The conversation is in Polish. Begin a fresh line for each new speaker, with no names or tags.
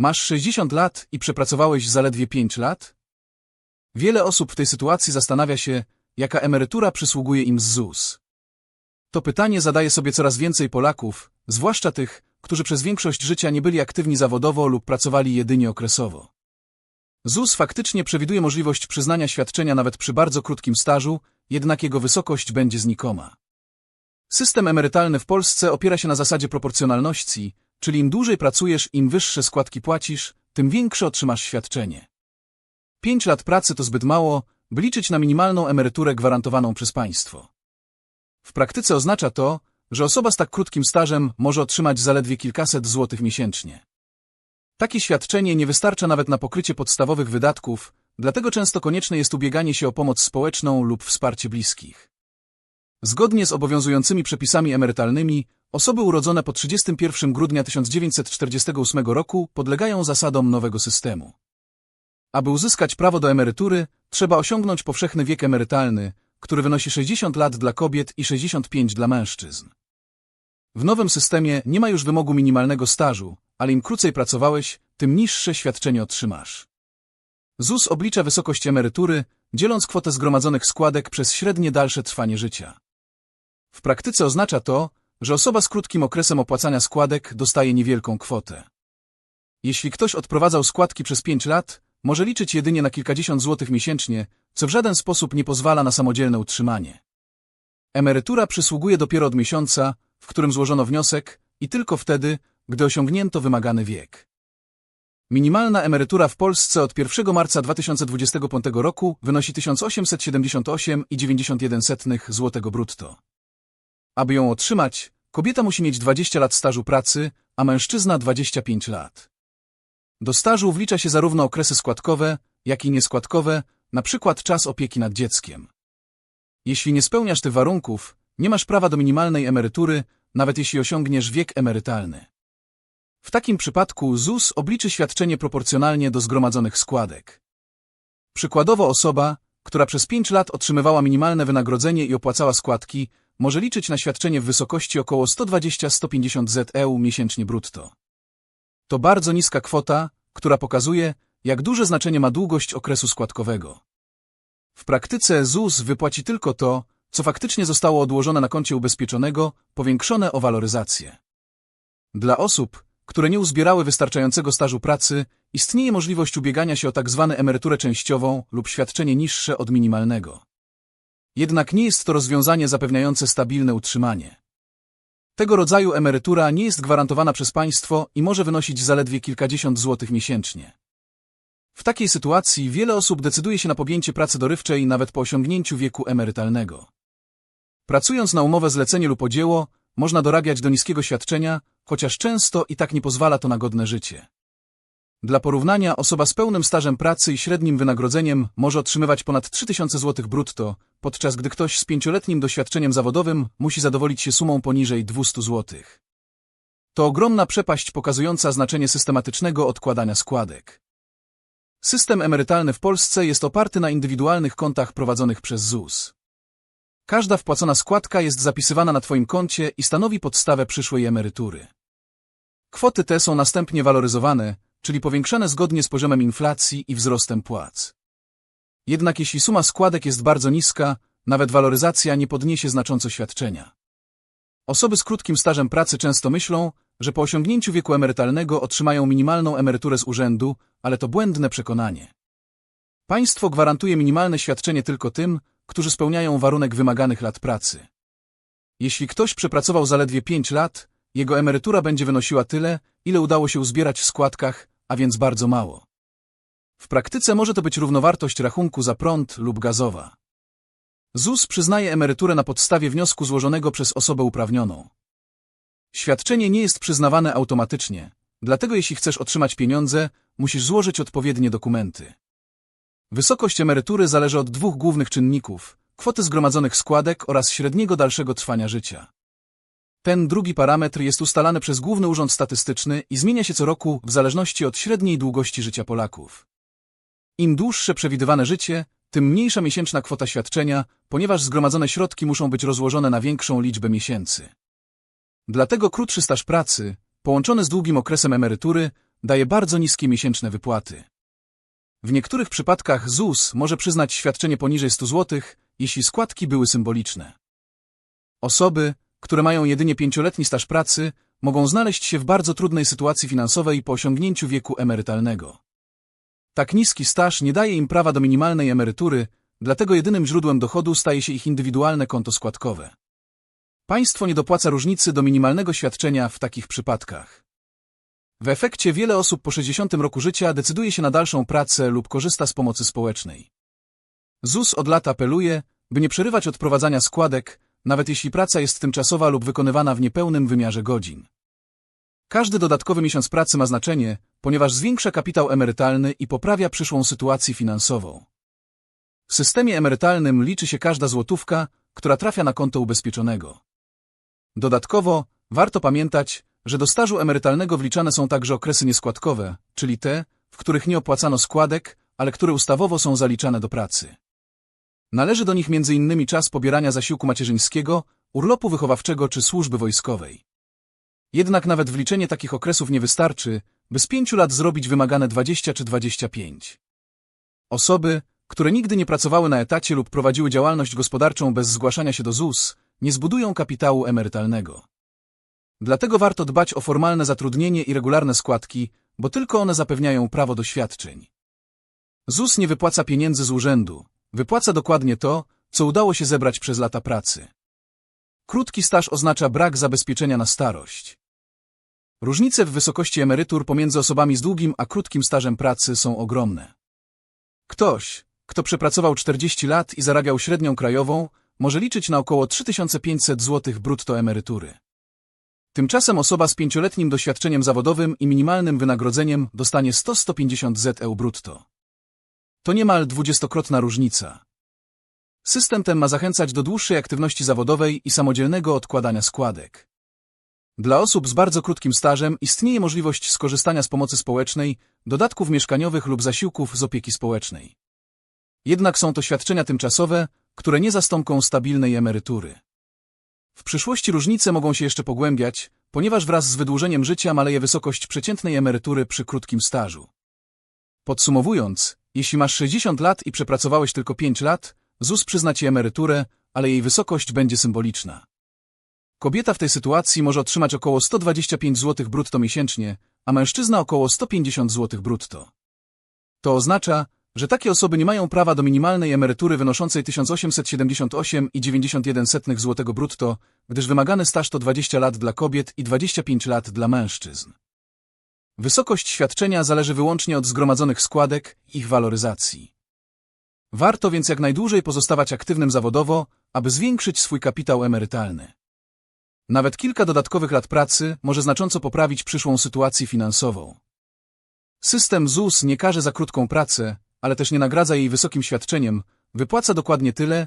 Masz 60 lat i przepracowałeś zaledwie 5 lat? Wiele osób w tej sytuacji zastanawia się, jaka emerytura przysługuje im z ZUS. To pytanie zadaje sobie coraz więcej Polaków, zwłaszcza tych, którzy przez większość życia nie byli aktywni zawodowo lub pracowali jedynie okresowo. ZUS faktycznie przewiduje możliwość przyznania świadczenia nawet przy bardzo krótkim stażu, jednak jego wysokość będzie znikoma. System emerytalny w Polsce opiera się na zasadzie proporcjonalności, czyli im dłużej pracujesz, im wyższe składki płacisz, tym większe otrzymasz świadczenie. Pięć lat pracy to zbyt mało, by liczyć na minimalną emeryturę gwarantowaną przez państwo. W praktyce oznacza to, że osoba z tak krótkim stażem może otrzymać zaledwie kilkaset złotych miesięcznie. Takie świadczenie nie wystarcza nawet na pokrycie podstawowych wydatków, dlatego często konieczne jest ubieganie się o pomoc społeczną lub wsparcie bliskich. Zgodnie z obowiązującymi przepisami emerytalnymi, osoby urodzone po 31 grudnia 1948 roku podlegają zasadom nowego systemu. Aby uzyskać prawo do emerytury, trzeba osiągnąć powszechny wiek emerytalny, który wynosi 60 lat dla kobiet i 65 dla mężczyzn. W nowym systemie nie ma już wymogu minimalnego stażu, ale im krócej pracowałeś, tym niższe świadczenie otrzymasz. ZUS oblicza wysokość emerytury, dzieląc kwotę zgromadzonych składek przez średnie dalsze trwanie życia. W praktyce oznacza to, że osoba z krótkim okresem opłacania składek dostaje niewielką kwotę. Jeśli ktoś odprowadzał składki przez 5 lat, może liczyć jedynie na kilkadziesiąt złotych miesięcznie, co w żaden sposób nie pozwala na samodzielne utrzymanie. Emerytura przysługuje dopiero od miesiąca, w którym złożono wniosek i tylko wtedy, gdy osiągnięto wymagany wiek. Minimalna emerytura w Polsce od 1 marca 2025 roku wynosi 1878,91 zł brutto. Aby ją otrzymać, kobieta musi mieć 20 lat stażu pracy, a mężczyzna 25 lat. Do stażu wlicza się zarówno okresy składkowe, jak i nieskładkowe, na przykład czas opieki nad dzieckiem. Jeśli nie spełniasz tych warunków, nie masz prawa do minimalnej emerytury, nawet jeśli osiągniesz wiek emerytalny. W takim przypadku ZUS obliczy świadczenie proporcjonalnie do zgromadzonych składek. Przykładowo osoba, która przez 5 lat otrzymywała minimalne wynagrodzenie i opłacała składki, może liczyć na świadczenie w wysokości około 120-150 ZEU miesięcznie brutto. To bardzo niska kwota, która pokazuje, jak duże znaczenie ma długość okresu składkowego. W praktyce ZUS wypłaci tylko to, co faktycznie zostało odłożone na koncie ubezpieczonego, powiększone o waloryzację. Dla osób, które nie uzbierały wystarczającego stażu pracy, istnieje możliwość ubiegania się o tzw. Tak emeryturę częściową lub świadczenie niższe od minimalnego. Jednak nie jest to rozwiązanie zapewniające stabilne utrzymanie. Tego rodzaju emerytura nie jest gwarantowana przez państwo i może wynosić zaledwie kilkadziesiąt złotych miesięcznie. W takiej sytuacji wiele osób decyduje się na podjęcie pracy dorywczej nawet po osiągnięciu wieku emerytalnego. Pracując na umowę zlecenie lub podzieło, można dorabiać do niskiego świadczenia, chociaż często i tak nie pozwala to na godne życie. Dla porównania osoba z pełnym stażem pracy i średnim wynagrodzeniem może otrzymywać ponad 3000 zł brutto, podczas gdy ktoś z pięcioletnim doświadczeniem zawodowym musi zadowolić się sumą poniżej 200 zł. To ogromna przepaść pokazująca znaczenie systematycznego odkładania składek. System emerytalny w Polsce jest oparty na indywidualnych kontach prowadzonych przez ZUS. Każda wpłacona składka jest zapisywana na Twoim koncie i stanowi podstawę przyszłej emerytury. Kwoty te są następnie waloryzowane, czyli powiększane zgodnie z poziomem inflacji i wzrostem płac. Jednak jeśli suma składek jest bardzo niska, nawet waloryzacja nie podniesie znacząco świadczenia. Osoby z krótkim stażem pracy często myślą, że po osiągnięciu wieku emerytalnego otrzymają minimalną emeryturę z urzędu, ale to błędne przekonanie. Państwo gwarantuje minimalne świadczenie tylko tym, którzy spełniają warunek wymaganych lat pracy. Jeśli ktoś przepracował zaledwie 5 lat, jego emerytura będzie wynosiła tyle, ile udało się uzbierać w składkach, a więc bardzo mało. W praktyce może to być równowartość rachunku za prąd lub gazowa. ZUS przyznaje emeryturę na podstawie wniosku złożonego przez osobę uprawnioną. Świadczenie nie jest przyznawane automatycznie, dlatego jeśli chcesz otrzymać pieniądze, musisz złożyć odpowiednie dokumenty. Wysokość emerytury zależy od dwóch głównych czynników – kwoty zgromadzonych składek oraz średniego dalszego trwania życia. Ten drugi parametr jest ustalany przez Główny Urząd Statystyczny i zmienia się co roku w zależności od średniej długości życia Polaków. Im dłuższe przewidywane życie, tym mniejsza miesięczna kwota świadczenia, ponieważ zgromadzone środki muszą być rozłożone na większą liczbę miesięcy. Dlatego krótszy staż pracy, połączony z długim okresem emerytury, daje bardzo niskie miesięczne wypłaty. W niektórych przypadkach ZUS może przyznać świadczenie poniżej 100 zł, jeśli składki były symboliczne. Osoby, które mają jedynie pięcioletni staż pracy, mogą znaleźć się w bardzo trudnej sytuacji finansowej po osiągnięciu wieku emerytalnego. Tak niski staż nie daje im prawa do minimalnej emerytury, dlatego jedynym źródłem dochodu staje się ich indywidualne konto składkowe. Państwo nie dopłaca różnicy do minimalnego świadczenia w takich przypadkach. W efekcie wiele osób po 60 roku życia decyduje się na dalszą pracę lub korzysta z pomocy społecznej. ZUS od lat apeluje, by nie przerywać odprowadzania składek, nawet jeśli praca jest tymczasowa lub wykonywana w niepełnym wymiarze godzin. Każdy dodatkowy miesiąc pracy ma znaczenie, ponieważ zwiększa kapitał emerytalny i poprawia przyszłą sytuację finansową. W systemie emerytalnym liczy się każda złotówka, która trafia na konto ubezpieczonego. Dodatkowo, warto pamiętać, że do stażu emerytalnego wliczane są także okresy nieskładkowe, czyli te, w których nie opłacano składek, ale które ustawowo są zaliczane do pracy. Należy do nich m.in. czas pobierania zasiłku macierzyńskiego, urlopu wychowawczego czy służby wojskowej. Jednak nawet wliczenie takich okresów nie wystarczy, by z pięciu lat zrobić wymagane 20 czy 25. Osoby, które nigdy nie pracowały na etacie lub prowadziły działalność gospodarczą bez zgłaszania się do ZUS, nie zbudują kapitału emerytalnego. Dlatego warto dbać o formalne zatrudnienie i regularne składki, bo tylko one zapewniają prawo do świadczeń. ZUS nie wypłaca pieniędzy z urzędu, wypłaca dokładnie to, co udało się zebrać przez lata pracy. Krótki staż oznacza brak zabezpieczenia na starość. Różnice w wysokości emerytur pomiędzy osobami z długim a krótkim stażem pracy są ogromne. Ktoś, kto przepracował 40 lat i zarabiał średnią krajową, może liczyć na około 3500 zł brutto emerytury. Tymczasem osoba z pięcioletnim doświadczeniem zawodowym i minimalnym wynagrodzeniem dostanie 100-150 ZEU brutto. To niemal dwudziestokrotna różnica. System ten ma zachęcać do dłuższej aktywności zawodowej i samodzielnego odkładania składek. Dla osób z bardzo krótkim stażem istnieje możliwość skorzystania z pomocy społecznej, dodatków mieszkaniowych lub zasiłków z opieki społecznej. Jednak są to świadczenia tymczasowe, które nie zastąpią stabilnej emerytury. W przyszłości różnice mogą się jeszcze pogłębiać, ponieważ wraz z wydłużeniem życia maleje wysokość przeciętnej emerytury przy krótkim stażu. Podsumowując, jeśli masz 60 lat i przepracowałeś tylko 5 lat, ZUS przyzna ci emeryturę, ale jej wysokość będzie symboliczna. Kobieta w tej sytuacji może otrzymać około 125 zł brutto miesięcznie, a mężczyzna około 150 zł brutto. To oznacza, że takie osoby nie mają prawa do minimalnej emerytury wynoszącej 1878,91 zł brutto, gdyż wymagany staż to 20 lat dla kobiet i 25 lat dla mężczyzn. Wysokość świadczenia zależy wyłącznie od zgromadzonych składek i ich waloryzacji. Warto więc jak najdłużej pozostawać aktywnym zawodowo, aby zwiększyć swój kapitał emerytalny. Nawet kilka dodatkowych lat pracy może znacząco poprawić przyszłą sytuację finansową. System ZUS nie karze za krótką pracę, ale też nie nagradza jej wysokim świadczeniem, wypłaca dokładnie tyle,